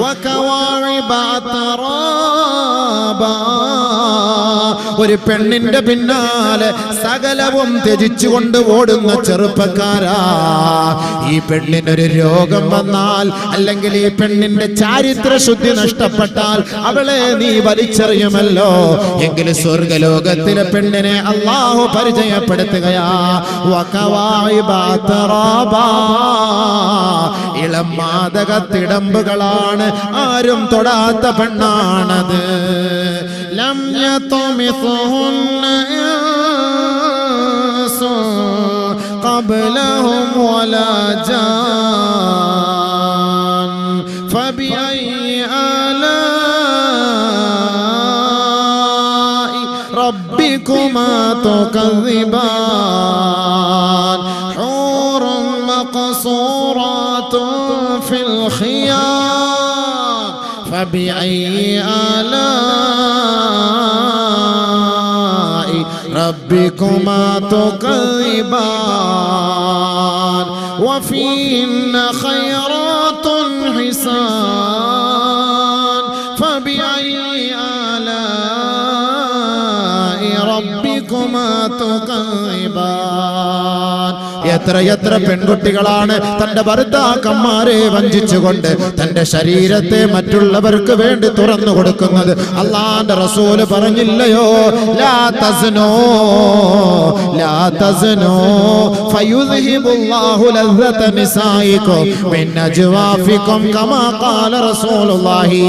وكواعب أترابا ഒരു പെണ്ണിന്റെ പിന്നാലെ സകലവും ത്യജിച്ചുകൊണ്ട് ഓടുന്ന ചെറുപ്പക്കാരാ. ഈ പെണ്ണിനൊരു രോഗം വന്നാൽ അല്ലെങ്കിൽ ഈ പെണ്ണിന്റെ ചാരിത്ര ശുദ്ധി നഷ്ടപ്പെട്ടാൽ അവളെ നീ വലിച്ചെറിയുമല്ലോ. എങ്കിൽ സ്വർഗലോകത്തിലെ പെണ്ണിനെ അള്ളാഹു പരിചയപ്പെടുത്തുകയാ. ഇളം മാതക തിടമ്പുകളാണ് ആരും തൊടാത്ത പെണ്ണാണത്. لم يطمثهن إنس قبلهم ولا جان. فبأي آلاء ربكما تكذبان؟ فبأي آلاء ربكما تكذبان وفيهن خيرات حسان فبأي آلاء ربكما تكذبان എത്ര എത്ര പെൺകുട്ടികളാണ് തന്റെ ഭർത്താക്കന്മാരെ വഞ്ചിച്ചുകൊണ്ട് തന്റെ ശരീരത്തെ മറ്റുള്ളവർക്ക് വേണ്ടി തുറന്നു കൊടുക്കുന്നത്? അള്ളാന്റെ റസൂൽ പറഞ്ഞില്ലയോ? ലാ തസ്നോ ലാ ലസ്സത മിൻ കമാ ഖാല റസൂലുള്ളാഹി.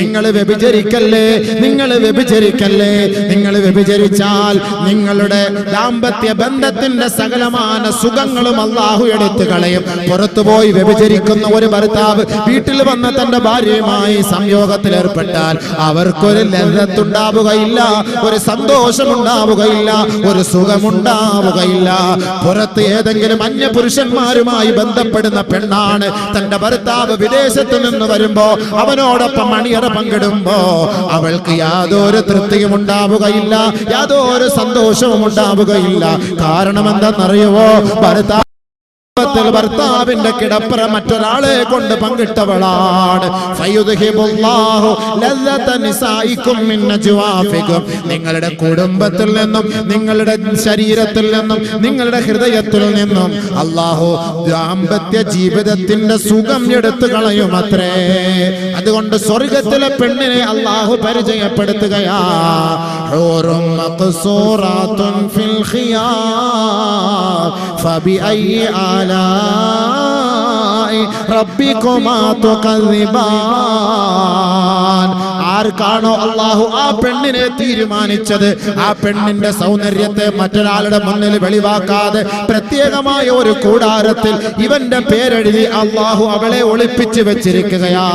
നിങ്ങൾ വ്യഭിചരിക്കല്ലേ? നിങ്ങൾ വ്യഭിചരിക്കല്ലേ? നിങ്ങൾ വ്യഭിചരിച്ചാൽ നിങ്ങളുടെ ദാമ്പത്യ ബന്ധത്തിന്റെ സകലമാന സുഖങ്ങളും അള്ളാഹു എടുത്തു കളയും. പുറത്തുപോയി വ്യഭിചരിക്കുന്ന ഒരു ഭർത്താവ് വീട്ടിൽ വന്ന തന്റെ ഭാര്യയുമായി സംയോഗത്തിൽ ഏർപ്പെട്ടാൽ അവർക്കൊരു ലഹത്തുണ്ടാവുകയില്ല ഒരു സന്തോഷമുണ്ടാവുകയില്ല ഒരു സുഖമുണ്ടാവുകയില്ല. പുറത്ത് ഏതെങ്കിലും അന്യ പുരുഷന്മാരുമായി ബന്ധപ്പെടുന്ന പെണ്ണാണ് തന്റെ ഭർത്താവ് വിദേശത്ത് നിന്ന് വരുമ്പോ അവനോടൊപ്പം മണിയറ പങ്കിടുമ്പോ അവൾക്ക് യാതൊരു തൃപ്തിയും ഉണ്ടാവുകയില്ല യാതൊരു സന്തോഷവും ഉണ്ടാവുകയില്ല. കാരണം എന്തെന്നറിയുവോ ഭർത്താവ് ത്തിൽ ഭർത്താവിന്റെ കിടപ്പറ മറ്റൊരാളെ കൊണ്ട് പങ്കിട്ടവളാണ്. നിങ്ങളുടെ കുടുംബത്തിൽ നിന്നും നിങ്ങളുടെ ശരീരത്തിൽ നിന്നും നിങ്ങളുടെ ഹൃദയത്തിൽ നിന്നും അള്ളാഹു ദാമ്പത്യ ജീവിതത്തിന്റെ സുഖം എടുത്തു കളയും അത്രേ. അതുകൊണ്ട് സ്വർഗത്തിലെ പെണ്ണിനെ അള്ളാഹു പരിചയപ്പെടുത്തുകയാ. ഖിയാം റബ്ബിക്കുമാ റബ്ബികുമാ ആർക്കാണോ അള്ളാഹു ആ പെണ്ണിനെ തീരുമാനിച്ചത്? ആ പെണ്ണിന്റെ സൗന്ദര്യത്തെ മറ്റൊരാളുടെ മുന്നിൽ വെളിവാക്കാതെ പ്രത്യേകമായ ഒരു കൂടാരത്തിൽ ഇവന്റെ പേരെഴുതി അള്ളാഹു അവളെ ഒളിപ്പിച്ചു വെച്ചിരിക്കുകയാ.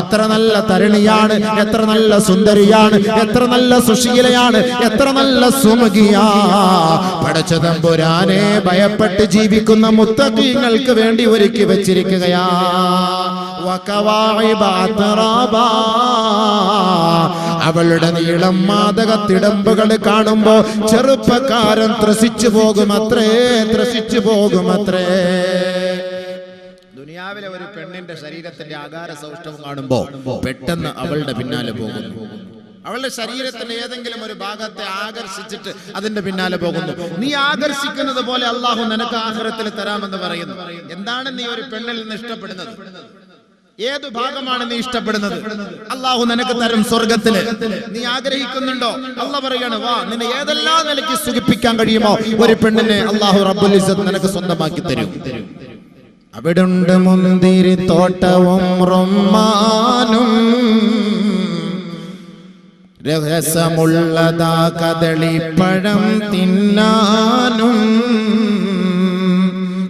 എത്ര നല്ല തരുണിയാണ് എത്ര നല്ല സുന്ദരിയാണ് എത്ര നല്ല സുശീലയാണ് എത്ര നല്ല സുമുഖിയാ. പടച്ച തമ്പുരാനെ ഭയപ്പെട്ട് ജീവിക്കുന്ന മുത്തക്കീങ്ങൾക്ക് വേണ്ടി ഒരുക്കി വെച്ചിരിക്കുകയാ. അവളുടെ നീളം മാതക തിടമ്പുകൾ കാണുമ്പോ ചെറുപ്പക്കാരൻ ത്രസിച്ചു പോകുമത്രേ ത്രസിച്ചു പോകുമത്രേ. ദുനിയാവിലെ ഒരു പെണ്ണിന്റെ ശരീരത്തിന്റെ ആകാര സൗഷ്ടവും കാണുമ്പോ പെട്ടെന്ന് അവളുടെ പിന്നാലെ പോകുന്നു. അവളുടെ ശരീരത്തിന്റെ ഏതെങ്കിലും ഒരു ഭാഗത്തെ ആകർഷിച്ചിട്ട് അതിന്റെ പിന്നാലെ പോകുന്നു. നീ ആകർഷിക്കുന്നത് പോലെ അള്ളാഹു നിനക്ക് ആഹ്റത്തിൽ തരാമെന്ന് പറയുന്നു. എന്താണ് നീ ഒരു പെണ്ണിൽ നിന്ന് ഇഷ്ടപ്പെടുന്നത്? ഏതു ഭാഗമാണ് നീ ഇഷ്ടപ്പെടുന്നത്? അള്ളാഹു നിനക്ക് തരും സ്വർഗത്തിൽ നീ ആഗ്രഹിക്കുന്നുണ്ടോ? അല്ല പറയാണ് വാ നിന്നെ ഏതെല്ലാം നിലയ്ക്ക് സുഖിപ്പിക്കാൻ കഴിയുമോ ഒരു പെണ്ണിനെ അള്ളാഹു റബ്ബുൽ നിനക്ക് സ്വന്തമാക്കി തരും. അവിടുണ്ട് മുന്തിരി തോട്ടവും റൊമ്മാനും രഹസ്യമുള്ളതാ കദളിപ്പഴം തിന്നാനും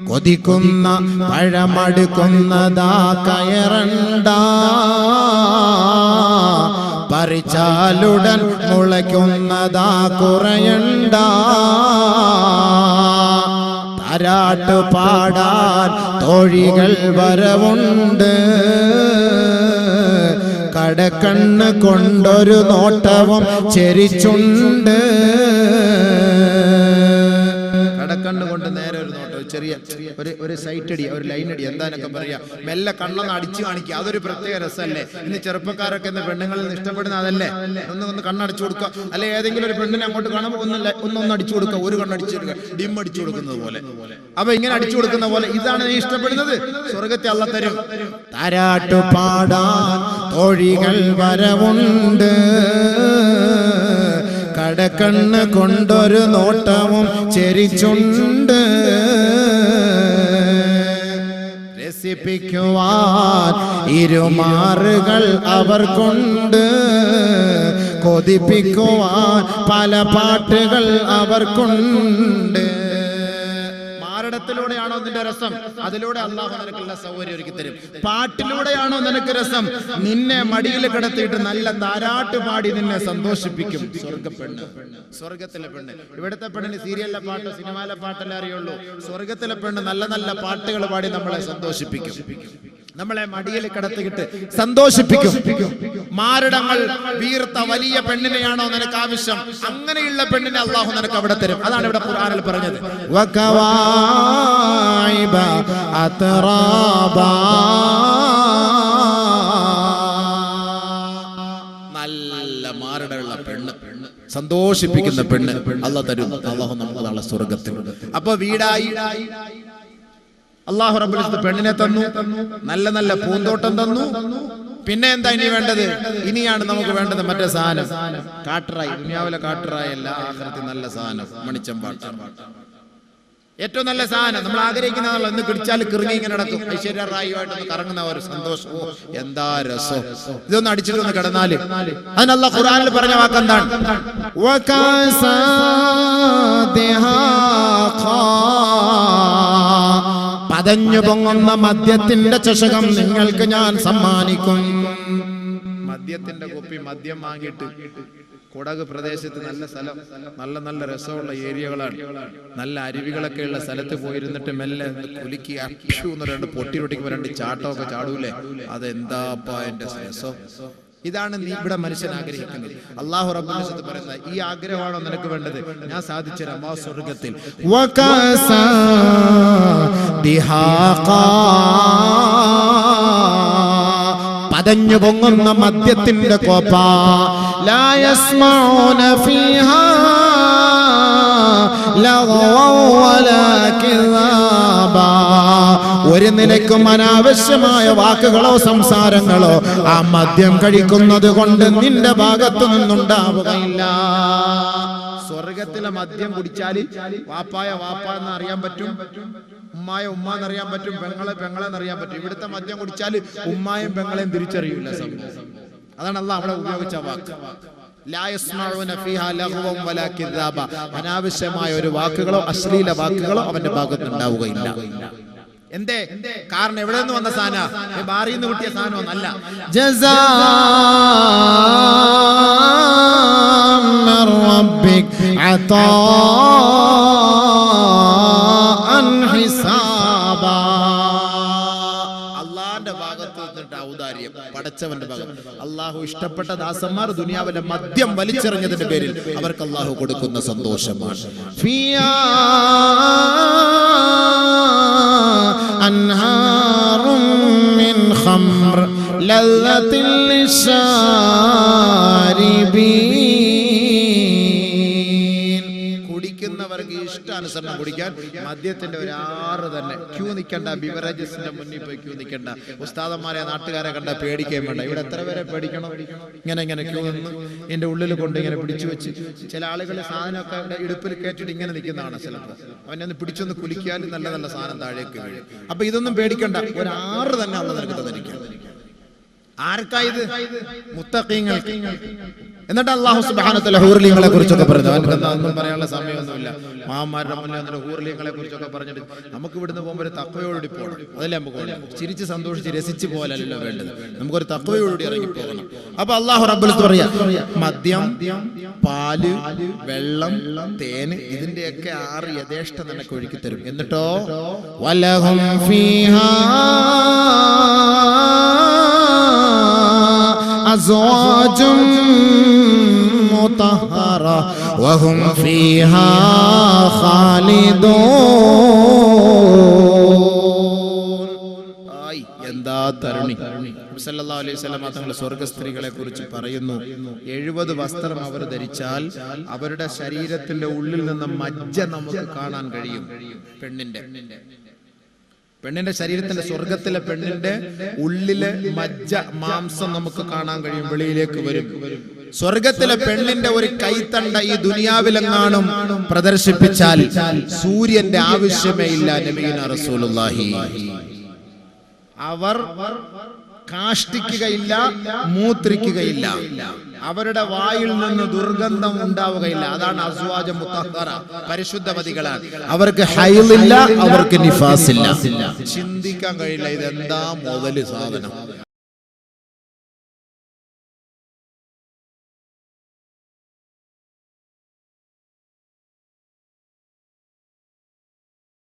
കൊതിക്കുന്ന പഴമടുക്കുന്നതാ കയറണ്ട. പറിച്ചാലുടൻ മുളയ്ക്കുന്നതാ കുറയണ്ട. താരാട്ട് പാടാൻ തോഴികൾ വരവുണ്ട്. കടക്കണ്ണ് കൊണ്ടൊരു നോട്ടവും ചെരിച്ചുണ്ട്. കടക്കണ്ണ് കൊണ്ട് നേരെ ഒരു നോട്ടം ചെറിയ ഒരു ഒരു സൈറ്റ് അടി ഒരു ലൈൻ അടി എന്താനൊക്കെ പറയാ. മെല്ലെ കണ്ണൊന്ന് അടിച്ചു കാണിക്കുക അതൊരു പ്രത്യേക രസമല്ലേ? ഇന്ന് ചെറുപ്പക്കാരൊക്കെ ഇന്ന് പെണ്ണുങ്ങളിൽ നിന്ന് ഇഷ്ടപ്പെടുന്ന അതല്ലേ? ഒന്ന് ഒന്ന് കണ്ണടിച്ചു കൊടുക്കുക. അല്ലെ ഏതെങ്കിലും ഒരു പെണ്ണിനെ അങ്ങോട്ട് കാണുമ്പോൾ ഒന്ന് ഒന്നൊന്ന് ഒന്ന് ഒന്ന് അടിച്ചു കൊടുക്കുക ഒരു കണ്ണടിച്ചു കൊടുക്കുക. ഡിം അടിച്ചു കൊടുക്കുന്നത് പോലെ. അപ്പൊ ഇങ്ങനെ അടിച്ചു കൊടുക്കുന്ന പോലെ ഇതാണ് നീ ഇഷ്ടപ്പെടുന്നത്? സ്വർഗത്തെ അല്ല തരും താരാട്ടു പാടാൻ തൊഴികൾ വരവുണ്ട്. കടക്കണ്ണ് കൊണ്ടൊരു നോട്ടവും ചെരിച്ചുണ്ട്. രസിപ്പിക്കുവാൻ ഇരുമാറുകൾ അവർ കൊണ്ട് കൊതിപ്പിക്കുവാൻ പല പാട്ടുകൾ അവർക്കുണ്ട്. മാരടത്തിലൂടെയാണോ നിന്റെ രസം? അതിലൂടെ അള്ളാഹു നിനക്കുള്ള സൗകര്യം ഒരുക്കി തരും. പാട്ടിലൂടെയാണോ നിനക്ക് രസം? നിന്നെ മടിയിൽ കിടത്തിയിട്ട് നല്ല താരാട്ട് പാടി നിന്നെ സന്തോഷിപ്പിക്കും. സ്വർഗപ്പെണ്ണ് സ്വർഗത്തിലെ പെണ്ണ്. ഇവിടുത്തെ പെണ്ണിന് സീരിയലിലെ പാട്ടോ സിനിമയിലെ പാട്ടല്ലേ അറിയുള്ളൂ. സ്വർഗത്തിലെ പെണ്ണ് നല്ല നല്ല പാട്ടുകൾ പാടി നമ്മളെ സന്തോഷിപ്പിക്കും. നമ്മളെ മടിയിൽ കിടത്തിയിട്ട് സന്തോഷിപ്പിക്കും. മാരടങ്ങൾ വീർത്ത വലിയ പെണ്ണിനെയാണോ നിനക്ക് ആവശ്യം? അങ്ങനെയുള്ള പെണ്ണിനെ അള്ളാഹു നിനക്ക് അവിടെ തരും. അതാണ് ഇവിടെ ഖുർആനിൽ പറഞ്ഞത്. നല്ല മാരടമുള്ള പെണ്ണ്. സന്തോഷിപ്പിക്കുന്ന പെണ്ണ് അള്ളാഹ് തരും. അള്ളാഹു നമ്മളെ സ്വർഗത്തിലുണ്ട് അപ്പൊ വീടായി. അള്ളാഹു റബുലിസ്ത് പെണ്ണിനെ തന്നു നല്ല നല്ല പൂന്തോട്ടം തന്നു. പിന്നെ എന്താ ഇനി വേണ്ടത്? ഇനിയാണ് നമുക്ക് വേണ്ടത് മറ്റേ സാധനം. കാട്ടറായി ദുനിയാവിലെ കാട്ടറായി അല്ല ആഖിറത്തിൽ നല്ല സാധനം മണിച്ചമ്പാട്ട്. ഏറ്റവും നല്ല സാധനം നമ്മൾ ആഗ്രഹിക്കുന്നതാണല്ലോ എന്ന് പിടിച്ചാൽ കിറങ്ങി ഇങ്ങനെ നടക്കും. ഐശ്വര്യ റായുമായിട്ട് കറങ്ങുന്ന ഒരു സന്തോഷം. എന്താ രസം. ഇതൊന്ന് അടിച്ചിട്ട് ഒന്ന് കിടന്നാൽ. അതിനല്ല ഖുറാനിൽ പറഞ്ഞ വാക്കെന്താണ്? പതഞ്ഞു പൊങ്ങുന്ന മദ്യത്തിന്റെ ചഷകം നിങ്ങൾക്ക് ഞാൻ സമ്മാനിക്കും. മദ്യത്തിന്റെ കുപ്പി മദ്യം വാങ്ങിയിട്ട് കുടക് പ്രദേശത്ത് നല്ല സ്ഥലം നല്ല നല്ല രസമുള്ള ഏരിയകളാണ്. നല്ല അരുവികളൊക്കെ ഉള്ള സ്ഥലത്ത് പോയിരുന്നിട്ട് മെല്ലെ കുലുക്കി അക്ഷു എന്ന് രണ്ട് പൊട്ടി പൊട്ടിക്കുമ്പോ രണ്ട് ചാട്ടമൊക്കെ ചാടൂലേ? അതെന്താപ്പാ എന്റെ രസം? ഇതാണ് നീ ഇവിടെ മനുഷ്യൻ ആഗ്രഹിക്കുന്നത്. അള്ളാഹു റബ്ബുൽ പറയുന്നത് ഈ ആഗ്രഹമാണോ നിനക്ക് വേണ്ടത്? ഞാൻ സാധിച്ചു സ്വർഗത്തിൽ ദിഹാക പതഞ്ഞു പൊങ്ങുന്ന മദ്യത്തിന്റെ കോപ്പ. ലായസ്മോന ഫീഹ. ഒരു നിലയ്ക്കും അനാവശ്യമായ വാക്കുകളോ സംസാരങ്ങളോ ആ മദ്യം കഴിക്കുന്നത് കൊണ്ട് നിന്റെ ഭാഗത്തു നിന്നുണ്ടാവുകയില്ല. സ്വർഗത്തിലെ മദ്യം കുടിച്ചാൽ വാപ്പായ വാപ്പ എന്ന് അറിയാൻ പറ്റും? ഉമ്മായ ഉമ്മ എന്നറിയാൻ പറ്റും പെങ്ങളെ പെങ്ങളെ എന്നറിയാൻ പറ്റും ഇവിടുത്തെ മദ്യം കുടിച്ചാല് ഉമ്മായും പെങ്ങളെയും തിരിച്ചറിയില്ല സംഭവം അതാണ് അല്ല അവിടെ ഉപയോഗിച്ച വാക്ക് ലാ യസ്മഊന ഫീഹാ ലഗ്വൻ വലാ കിദ്ദാബ. അനാവശ്യമായ ഒരു വാക്കുകളോ അശ്ലീല വാക്കുകളോ അവന്റെ ഭാഗത്ത് ഉണ്ടാവുകയില്ല എന്തേ കാരണം എവിടെ നിന്ന് വന്ന സാധന ബാറിൽ നിന്ന് കിട്ടിയ സാധനമൊന്നല്ല جزاء من ربك عطاء പടച്ചവന്റെ പകരം അള്ളാഹു ഇഷ്ടപ്പെട്ട ദാസന്മാർ ദുനിയാവിലെ മദ്യം വലിച്ചെറിഞ്ഞതിന്റെ പേരിൽ അവർക്ക് അള്ളാഹു കൊടുക്കുന്ന സന്തോഷമാണ്. ഖംർ ലല്ലത്തിൽ ലിസാരിബീ കുടിക്കുന്നവർക്ക് ഇഷ്ടാനുസരണം കുടിക്കാൻ മദ്യത്തിന്റെ ഒരു ആറ് തന്നെ. ക്യൂ നിൽക്കണ്ട ബിവറേജസിന്റെ മുന്നിൽ പോയി ക്യൂ നിൽക്കണ്ട. ഉസ്താദന്മാരെ നാട്ടുകാരെ കണ്ട പേടിക്കുകയും വേണ്ട. ഇവിടെ എത്ര പേരെ പേടിക്കണം? ഇങ്ങനെ ഇങ്ങനെ ക്യൂ നിന്ന് എന്റെ ഉള്ളിൽ കൊണ്ട് ഇങ്ങനെ പിടിച്ചു വെച്ച് ചില ആളുകൾ സാധനമൊക്കെ ഇവിടെ ഇടുപ്പിൽ കയറ്റിട്ട് ഇങ്ങനെ നിൽക്കുന്നതാണ് ചിലപ്പോൾ. അവനെ ഒന്ന് പിടിച്ചൊന്ന് കുലിക്കാൻ നല്ല നല്ല സാധനം താഴേക്ക് വീഴും. അപ്പൊ ഇതൊന്നും പേടിക്കണ്ട. ഒരു ആറ് തന്നെ നിനക്ക് തന്നിരിക്കും ആർക്കായത്? മുത്തക്കീങ്ങൾക്ക് എന്നിട്ട് അള്ളാഹു സുബാനത്തിലെ ഹൂർലിങ്ങളെ കുറിച്ചൊക്കെ പറഞ്ഞു. ഒന്നും പറയാനുള്ള സമയമൊന്നുമില്ല. മാമാരുടെ മുന്നിൽ വന്നിട്ട് ഹൂർലിങ്ങളെ കുറിച്ചൊക്കെ പറഞ്ഞിട്ട് നമുക്ക് ഇവിടുന്ന് പോകുമ്പോൾ ഒരു തക്കവയോടി പോകണം. അതല്ലേ നമുക്ക് ചിരിച്ച് സന്തോഷിച്ച് രസിച്ച് പോകാനല്ലോ വേണ്ടത്. നമുക്കൊരു തക്കവയോടി ഇറങ്ങി പോകണം. അപ്പൊ അള്ളാഹു റബ്ബുലത്ത് പറയാ മദ്യം പാൽ വെള്ളം തേന് ഇതിന്റെയൊക്കെ ആറ് യഥേഷ്ട നിനക്ക് ഒഴുക്കി തരും. എന്നിട്ടോ? വലഹം ഫീഹാ أزواج مطهرة وهم فيها خالدون ആയി, എന്താ തരുണി സല്ലല്ലാഹു അലൈഹി വസല്ലമ തങ്ങൾ സ്വർഗ സ്ത്രീകളെ കുറിച്ച് പറയുന്നു എഴുപത് വസ്ത്രം അവർ ധരിച്ചാൽ അവരുടെ ശരീരത്തിന്റെ ഉള്ളിൽ നിന്ന് മജ്ജ നമുക്ക് കാണാൻ കഴിയും പെണ്ണിന്റെ പെണ്ണിന്റെ ശരീരത്തിന്റെ സ്വർഗത്തിലെ പെണ്ണിന്റെ ഉള്ളിലെ മജ്ജ മാംസം നമുക്ക് കാണാൻ കഴിയും വെളിയിലേക്ക് വരും. സ്വർഗത്തിലെ പെണ്ണിന്റെ ഒരു കൈത്തണ്ട ഈ ദുനിയാവിലെങ്ങാനും പ്രദർശിപ്പിച്ചാൽ സൂര്യന്റെ ആവശ്യമേ ഇല്ല നബീന റസൂലുള്ളാഹി. അവർ കാഷ്ടിക്കുകയില്ല മൂത്രിക്കുകയില്ല. അവരുടെ വായിൽ നിന്ന് ദുർഗന്ധം ഉണ്ടാവുകയില്ല. അതാണ് അസ്വാജ മുത്തഹറ പരിശുദ്ധവതികളാണ്. അവർക്ക് ഹൈലില്ല അവർക്ക് നിഫാസില്ല. ചിന്തിക്കാൻ കഴിയില്ല ഇതെന്താ മുതൽ സാധനം?